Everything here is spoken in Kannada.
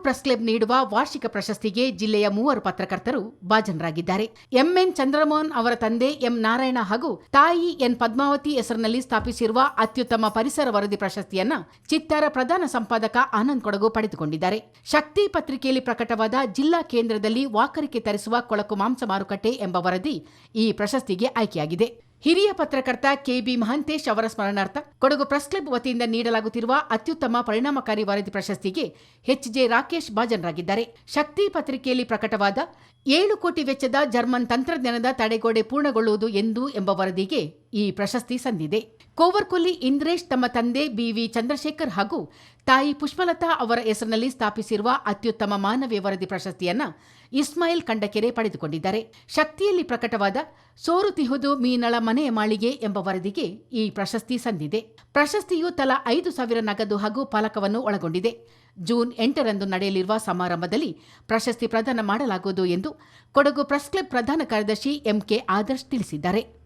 ಪ್ರೆಸ್ ಕ್ಲಬ್ ನೀಡುವ ವಾರ್ಷಿಕ ಪ್ರಶಸ್ತಿಗೆ ಜಿಲ್ಲೆಯ ಮೂವರು ಪತ್ರಕರ್ತರು ಭಾಜನರಾಗಿದ್ದಾರೆ. ಎಂಎನ್ ಚಂದ್ರಮೋಹನ್ ಅವರ ತಂದೆ ಎಂ ನಾರಾಯಣ ಹಾಗೂ ತಾಯಿ ಎನ್ ಪದ್ಮಾವತಿ ಹೆಸರಿನಲ್ಲಿ ಸ್ಥಾಪಿಸಿರುವ ಅತ್ಯುತ್ತಮ ಪರಿಸರ ವರದಿ ಪ್ರಶಸ್ತಿಯನ್ನ ಚಿತ್ತಾರ ಪ್ರಧಾನ ಸಂಪಾದಕ ಆನಂದ್ ಕೊಡಗು ಪಡೆದುಕೊಂಡಿದ್ದಾರೆ. ಶಕ್ತಿ ಪತ್ರಿಕೆಯಲ್ಲಿ ಪ್ರಕಟವಾದ ಜಿಲ್ಲಾ ಕೇಂದ್ರದಲ್ಲಿ ವಾಕರಿಕೆ ತರಿಸುವ ಕೊಳಕು ಮಾಂಸ ಮಾರುಕಟ್ಟೆ ಎಂಬ ವರದಿ ಈ ಪ್ರಶಸ್ತಿಗೆ ಆಯ್ಕೆಯಾಗಿದೆ. ಹಿರಿಯ ಪತ್ರಕರ್ತ ಕೆಬಿ ಮಹಂತೇಶ್ ಅವರ ಸ್ಮರಣಾರ್ಥ ಕೊಡಗು ಪ್ರೆಸ್ ಕ್ಲಬ್ ವತಿಯಿಂದ ನೀಡಲಾಗುತ್ತಿರುವ ಅತ್ಯುತ್ತಮ ಪರಿಣಾಮಕಾರಿ ವರದಿ ಪ್ರಶಸ್ತಿಗೆ ಎಚ್ಜೆ ರಾಕೇಶ್ ಭಾಜನರಾಗಿದ್ದಾರೆ. ಶಕ್ತಿ ಪತ್ರಿಕೆಯಲ್ಲಿ ಪ್ರಕಟವಾದ ಏಳು ಕೋಟಿ ವೆಚ್ಚದ ಜರ್ಮನ್ ತಂತ್ರಜ್ಞಾನದ ತಡೆಗೋಡೆ ಪೂರ್ಣಗೊಳ್ಳುವುದು ಎಂದು ಎಂಬ ವರದಿಗೆ ಈ ಪ್ರಶಸ್ತಿ ಸಂದಿದೆ. ಕೋವರ್ಕೊಲ್ಲಿ ಇಂದ್ರೇಶ್ ತಮ್ಮ ತಂದೆ ಬಿವಿ ಚಂದ್ರಶೇಖರ್ ಹಾಗೂ ತಾಯಿ ಪುಷ್ಪಲತಾ ಅವರ ಹೆಸರಿನಲ್ಲಿ ಸ್ಥಾಪಿಸಿರುವ ಅತ್ಯುತ್ತಮ ಮಾನವೀಯ ವರದಿ ಪ್ರಶಸ್ತಿಯನ್ನ ಇಸ್ಮಾಯಿಲ್ ಕಂಡಕೆರೆ ಪಡೆದುಕೊಂಡಿದ್ದಾರೆ. ಶಕ್ತಿಯಲ್ಲಿ ಪ್ರಕಟವಾದ ಸೋರುತಿಹುದು ಮೀನಳ ಮನೆಯ ಮಾಳಿಗೆ ಎಂಬ ವರದಿಗೆ ಈ ಪ್ರಶಸ್ತಿ ಸಂದಿದೆ. ಪ್ರಶಸ್ತಿಯು ತಲಾ ಐದು ಸಾವಿರ ನಗದು ಹಾಗೂ ಫಲಕವನ್ನು ಒಳಗೊಂಡಿದೆ. ಜೂನ್ ಎಂಟರಂದು ನಡೆಯಲಿರುವ ಸಮಾರಂಭದಲ್ಲಿ ಪ್ರಶಸ್ತಿ ಪ್ರದಾನ ಮಾಡಲಾಗುವುದು ಎಂದು ಕೊಡಗು ಪ್ರೆಸ್ ಕ್ಲಬ್ ಪ್ರಧಾನ ಕಾರ್ಯದರ್ಶಿ ಎಂಕೆ ಆದರ್ಶ್ ತಿಳಿಸಿದ್ದಾರೆ.